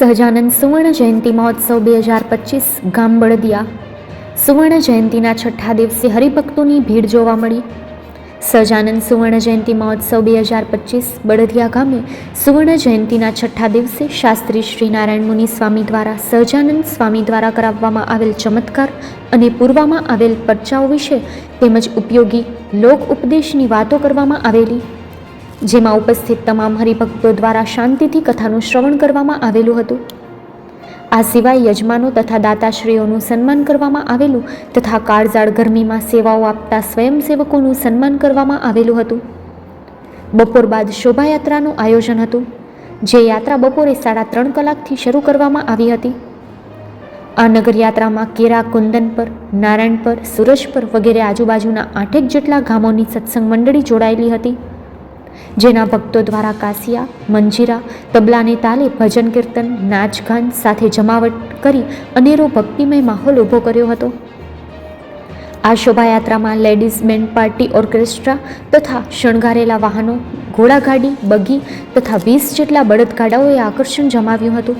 સહજાનંદ સુવર્ણ જયંતિ મહોત્સવ બે હજાર પચીસ ગામ બળદિયા. સુવર્ણ જયંતિના છઠ્ઠા દિવસે હરિભક્તોની ભીડ જોવા મળી. સહજાનંદ સુવર્ણ જયંતિ મહોત્સવ બે હજાર પચીસ બળદિયા ગામે સુવર્ણ જયંતિના છઠ્ઠા દિવસે શાસ્ત્રી શ્રી નારાયણ મુનિ સ્વામી દ્વારા સહજાનંદ સ્વામી દ્વારા કરાવવામાં આવેલ ચમત્કાર અને પૂરવામાં આવેલ પરચાઓ વિશે તેમજ ઉપયોગી લોક ઉપદેશની વાતો કરવામાં આવેલી. જેમાં ઉપસ્થિત તમામ હરિભક્તો દ્વારા શાંતિથી કથાનું શ્રવણ કરવામાં આવેલું હતું. આ સિવાય યજમાનો તથા દાતાશ્રીઓનું સન્માન કરવામાં આવેલું તથા કાળઝાળ ગરમીમાં સેવાઓ આપતા સ્વયંસેવકોનું સન્માન કરવામાં આવેલું હતું. બપોર બાદ શોભાયાત્રાનું આયોજન હતું, જે યાત્રા બપોરે સાડા ત્રણ કલાકથી શરૂ કરવામાં આવી હતી. આ નગરયાત્રામાં કેરા, કુંદન પર, નારાયણ પર, સુરજ પર વગેરે આજુબાજુના આઠેક જેટલા ગામોની સત્સંગ મંડળી જોડાયેલી હતી. જેના ભક્તો દ્વારા કાસિયા, મંજીરા, તબલાને તાલે, ભજન કીર્તન નાચગાન સાથે જમાવટ કરી અનેરો ભક્તિમય માહોલ ઊભો કર્યો હતો. આ શોભાયાત્રામાં લેડીઝ બેન્ડ પાર્ટી ઓર્કેસ્ટ્રા તથા શણગારેલા વાહનો, ઘોડાગાડી, બગી તથા વીસ જેટલા બળદગાડાઓએ આકર્ષણ જમાવ્યું હતું.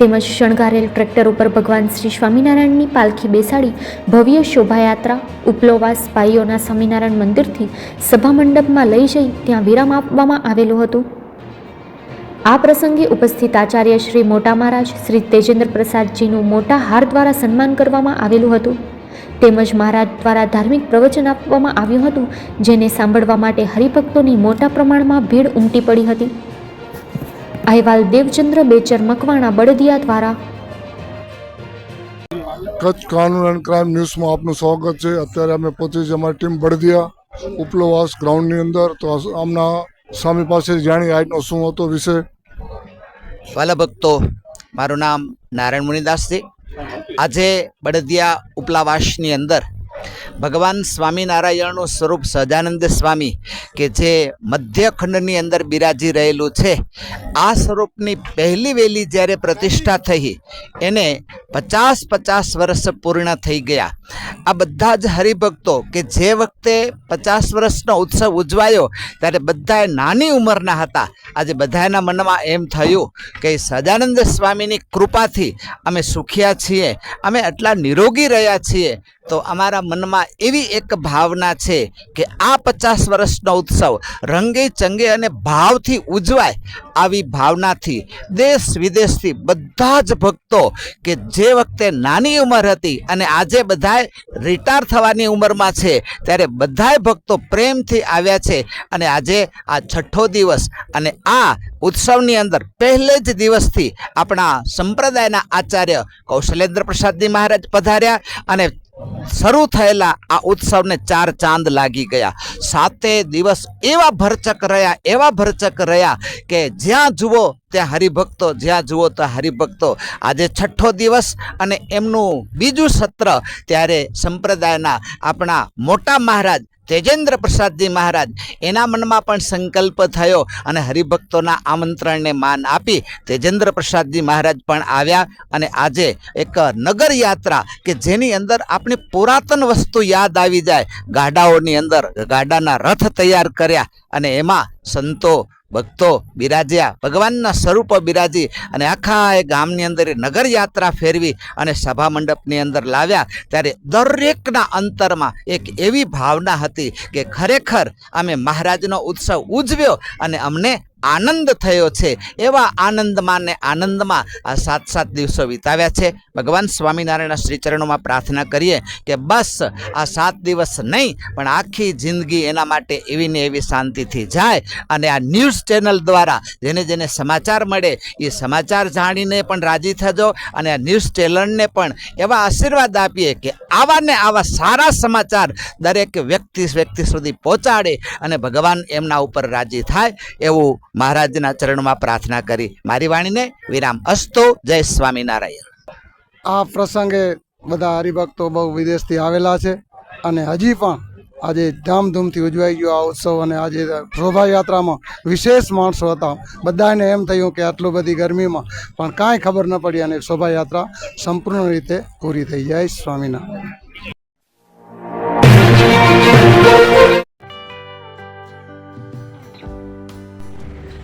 તેમજ શણગારેલ ટ્રેક્ટર ઉપર ભગવાન શ્રી સ્વામિનારાયણની પાલખી બેસાડી ભવ્ય શોભાયાત્રા ઉપલોવાસ ભાઈઓના સ્વામિનારાયણ મંદિરથી સભા મંડપમાં લઈ જઈ ત્યાં વિરામ આપવામાં આવેલું હતું. આ પ્રસંગે ઉપસ્થિત આચાર્ય શ્રી મોટા મહારાજ શ્રી તેજેન્દ્ર પ્રસાદજીનું મોટા હાર દ્વારા સન્માન કરવામાં આવેલું હતું. તેમજ મહારાજ દ્વારા ધાર્મિક પ્રવચન આપવામાં આવ્યું હતું, જેને સાંભળવા માટે હરિભક્તોની મોટા પ્રમાણમાં ભીડ ઉમટી પડી હતી. અહેવાલ દેવચંદ્ર બેચર મકવાણા બળદિયા દ્વારા. કચ્છ કાનૂન એન્ડ ક્રાઇમ ન્યૂઝમાં આપનું સ્વાગત છે. અત્યારે અમે પહોંચી છે અમારી ટીમ બળદિયા ઉપલોવાસ ગ્રાઉન્ડની અંદર. તો આમના સ્વામી પાસે જાણી આજનો શું હતો વિષય? વાલા ભક્તો મારું નામ નારાયણ મુનિદાસજી. આજે બળદિયા ઉપલાવાસની અંદર ભગવાન સ્વામિનારાયણનું સ્વરૂપ સહજાનંદ સ્વામી કે જે મધ્યખંડની અંદર બિરાજી રહેલું છે, આ સ્વરૂપની પહેલી વહેલી જ્યારે પ્રતિષ્ઠા થઈ, એને પચાસ પચાસ વર્ષ પૂર્ણ થઈ ગયા. આ બધા જ હરિભક્તો કે જે વખતે પચાસ વર્ષનો ઉત્સવ ઉજવાયો, ત્યારે બધાએ નાની ઉંમરના હતા. આજે બધાના મનમાં એમ થયું કે સદાનંદ સ્વામીની કૃપાથી અમે સુખ્યા છીએ, અમે આટલા નિરોગી રહ્યા છીએ તો અમારા મનમાં એવી એક ભાવના છે કે આ પચાસ વર્ષનો ઉત્સવ રંગે ચંગે અને ભાવથી ઉજવાય આવી ભાવનાથી દેશ વિદેશથી બધા જ ભક્તો કે જે વખતે નાની ઉંમર હતી અને આજે બધાએ રિટાયર થવાની ઉંમરમાં છે, ત્યારે બધાય ભક્તો પ્રેમથી આવ્યા છે અને આજે આ છઠ્ઠો દિવસ અને આ ઉત્સવની અંદર પહેલે જ દિવસથી આપણા સંપ્રદાયના આચાર્ય કૌશલેન્દ્ર પ્રસાદજી મહારાજ પધાર્યા અને શરૂ થયેલા આ ઉત્સવને ચાર ચાંદ લાગી ગયા. સાતે દિવસ એવા ભરચક રહ્યા, એવા ભરચક રહ્યા કે જ્યાં જુઓ ત્યાં હરિભક્તો, જ્યાં જુઓ ત્યાં હરિભક્તો. આજે છઠ્ઠો દિવસ અને એમનું બીજું સત્ર, ત્યારે સંપ્રદાયના આપણા મોટા મહારાજ તેજેન્દ્ર પ્રસાદજી મહારાજ, એના મનમાં પણ સંકલ્પ થયો અને હરિભક્તોના આમંત્રણને માન આપી તેજેન્દ્ર પ્રસાદજી મહારાજ પણ આવ્યા અને આજે એક નગર યાત્રા કે જેની અંદર આપણી પુરાતન વસ્તુ યાદ આવી જાય, ગાડાઓની અંદર, ગાડાના રથ તૈયાર કર્યા અને એમાં સંતો ભક્તો બિરાજ્યા, ભગવાનના સ્વરૂપો બિરાજી અને આખા એ ગામની અંદર નગર યાત્રા ફેરવી અને સભા મંડપની અંદર લાવ્યા. ત્યારે દરેકના અંતરમાં એક એવી ભાવના હતી કે ખરેખર અમે મહારાજનો ઉત્સવ ઉજવ્યો અને અમને આનંદ થયો છે. એવા આનંદમાં ને આનંદમાં આ સાત સાત દિવસો વિતાવ્યા છે. ભગવાન સ્વામિનારાયણના શ્રીચરણોમાં પ્રાર્થના કરીએ કે બસ આ સાત દિવસ નહીં, પણ આખી જિંદગી એના માટે એવી ને એવી શાંતિથી જાય અને આ ન્યૂઝ ચેનલ દ્વારા જેને જેને સમાચાર મળે એ સમાચાર જાણીને પણ રાજી થજો અને આ ન્યૂઝ ચેનલને પણ એવા આશીર્વાદ આપીએ કે આવા ને આવા સારા સમાચાર દરેક વ્યક્તિ વ્યક્તિ સુધી પહોંચાડે અને ભગવાન એમના ઉપર રાજી થાય એવું મહારાજના ચરણમાં પ્રાર્થના કરી. મારી વાણીને વિરામ. અસ્તો. જય સ્વામિનારાયણ. આ પ્રસંગે બધા હરિભક્તો બહુ વિદેશથી આવેલા છે અને હજી પણ આજે ધામધૂમથી ઉજવાઈ ગયો આ ઉત્સવ અને આજે શોભાયાત્રામાં વિશેષ માણસો હતા. બધાને એમ થયું કે આટલું બધી ગરમીમાં પણ કાંઈ ખબર ન પડી અને શોભાયાત્રા સંપૂર્ણ રીતે પૂરી થઈ જાય. સ્વામિનારાયણ.